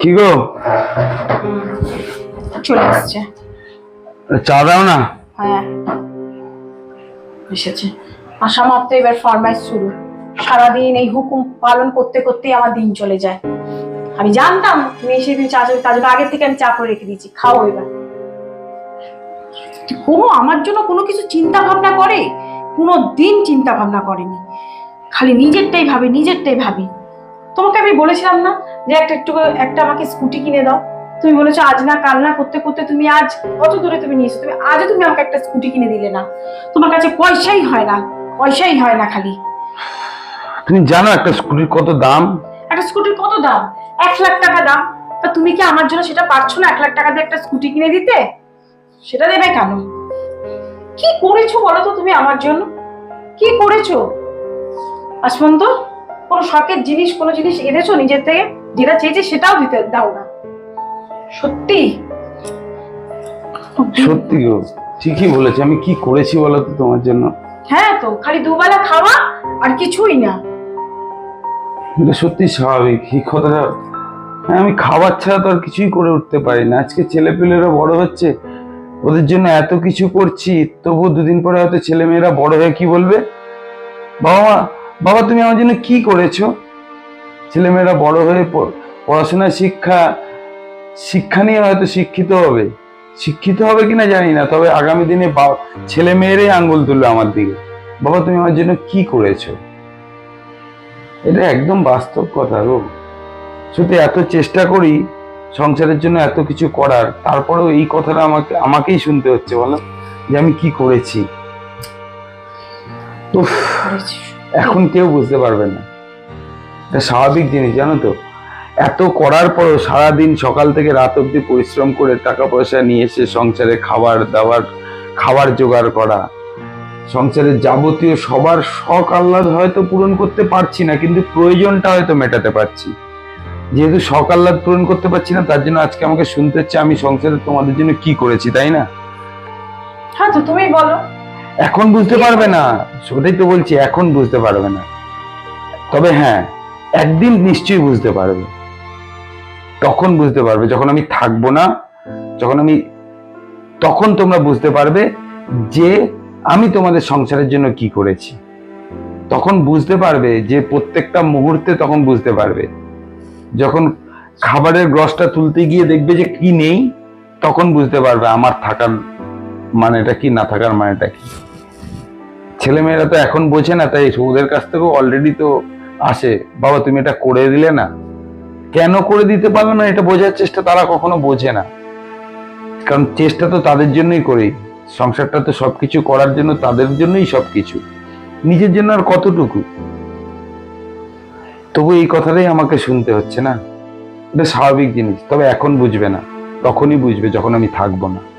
কি গো? চলে আসছে। চা দাও না? হ্যাঁ। এসেছে। আশা মাত্র এবার ফরমাইশ শুরু। সারাদিন এই হুকুম পালন করতে করতেই আমার দিন চলে যায়। আমি জানতাম তুমি এসে তুমি চা তার জন্য আগের থেকে আমি চা করে রেখে দিয়েছি। খাও এবার। কোনো আমার জন্য কোনো কিছু চিন্তা ভাবনা করে? কোনো দিন চিন্তা ভাবনা করেনি। খালি নিজেরটাই ভাবে নিজেরটাই ভাবি। তোমাকে আমি বলেছিলাম না যে একটা একটু একটা আমাকে স্কুটি কিনে দাও। তুমি বলেছ আজ না কাল না করতে করতে তুমি আজ কত দূরে তুমি নিয়েছো তুমি আজও তুমি আমাকে একটা স্কুটি কিনে দিলে না। তোমার কাছে পয়সাই হয় না পয়সাই হয় না খালি। তুমি জানো একটা স্কুটির কত দাম? একটা স্কুটির কত দাম? এক লাখ টাকা দাম। তা তুমি কি আমার জন্য সেটা পারছ না এক লাখ টাকা দিয়ে একটা স্কুটি কিনে দিতে? সেটা দেবে কেন? কি করেছ বলো তো তুমি আমার জন্য? কি করেছ? পর্যন্ত কোনো শখের জিনিস কোনো জিনিস এনেছো নিজের থেকে? যেটা চেয়েছে সেটাও দিতে দাও না। সত্যি? সত্যি গো ঠিকই বলেছি। আমি কি করেছি বলো তো তোমার জন্য? হ্যাঁ তো খালি দুবেলা খাওয়া আর কিছুই না। এটা সত্যি স্বাভাবিক এই কথাটা হ্যাঁ আমি খাবার ছাড়া তো আর কিছুই করে উঠতে পারি না। আজকে ছেলেপেলেরা বড় হচ্ছে ওদের জন্য এত কিছু করছি তবু দুদিন পরে হয়তো ছেলেমেয়েরা বড় হয়ে কি বলবে? বাবা মা বাবা, তুমি আমার জন্য কি করেছ? ছেলেমেয়েরা বড় হয়ে পড়াশোনা শিক্ষা শিক্ষা নিয়ে হয়তো শিক্ষিত হবে। শিক্ষিত হবে কিনা জানি না, তবে আগামী দিনে ছেলে মেয়েরাই আঙ্গুল তুলবে আমার দিকে। বাবা, তুমি আমার জন্য কি করেছ? এটা একদম বাস্তব কথা গো। সত্যি এত চেষ্টা করি সংসারের জন্য এত কিছু করার, তারপরেও এই কথাটা আমাকে, আমাকেই শুনতে হচ্ছে, বলো? যে আমি কি করেছি? উফ। এখন কেউ বুঝতে পারবে না। এটা স্বাভাবিক জিনিস, জানো তো? এত করার পরও সারাদিন সকাল থেকে রাত অবধি পরিশ্রম করে টাকা পয়সা নিয়ে এসে সংসারে খাবার দাবার, খাবার জোগাড় করা, সংসারের যাবতীয় সবার শখ আহ্লাদ হয়তো পূরণ করতে পারছি না, কিন্তু প্রয়োজনটা হয়তো মেটাতে পারছি। যেহেতু শখ আহ্লাদ পূরণ করতে পারছি না, তার জন্য আজকে আমাকে শুনতে হচ্ছে আমি সংসারে তোমাদের জন্য কি করেছি, তাই না? হ্যাঁ তো তুমি বলো। এখন বুঝতে পারবে না। সেটাই তো বলছি, এখন বুঝতে পারবে না। তবে হ্যাঁ একদিন নিশ্চয়ই বুঝতে পারবে। তখন বুঝতে পারবে, যখন আমি থাকব না, যখন আমি, তখন তোমরা বুঝতে পারবে যে আমি তোমাদের সংসারের জন্য কি করেছি। তখন বুঝতে পারবে যে প্রত্যেকটা মুহূর্তে তখন বুঝতে পারবে। যখন খাবারের গ্রসটা তুলতে গিয়ে দেখবে যে কি নেই, তখন বুঝতে পারবে আমার থাকার মানেটা কি, না থাকার মানেটা কি। ছেলেমেয়েরা তো এখন বোঝে না, তাই ওদের কাছ থেকেও অলরেডি তো আসে। বাবা, তুমি এটা করে দিলে না? কেন করে দিতে পারবে না, এটা বোঝার চেষ্টা তারা কখনো বোঝে না। কারণ চেষ্টা তো তাদের জন্যই করি। সংসারটা তো সবকিছু করার জন্য তাদের জন্যই সবকিছু। নিজের জন্য আর কতটুকু? তবু এই কথাটাই আমাকে শুনতে হচ্ছে না। এটা স্বাভাবিক জিনিস, তবে এখন বুঝবে না, তখনই বুঝবে যখন আমি থাকব না।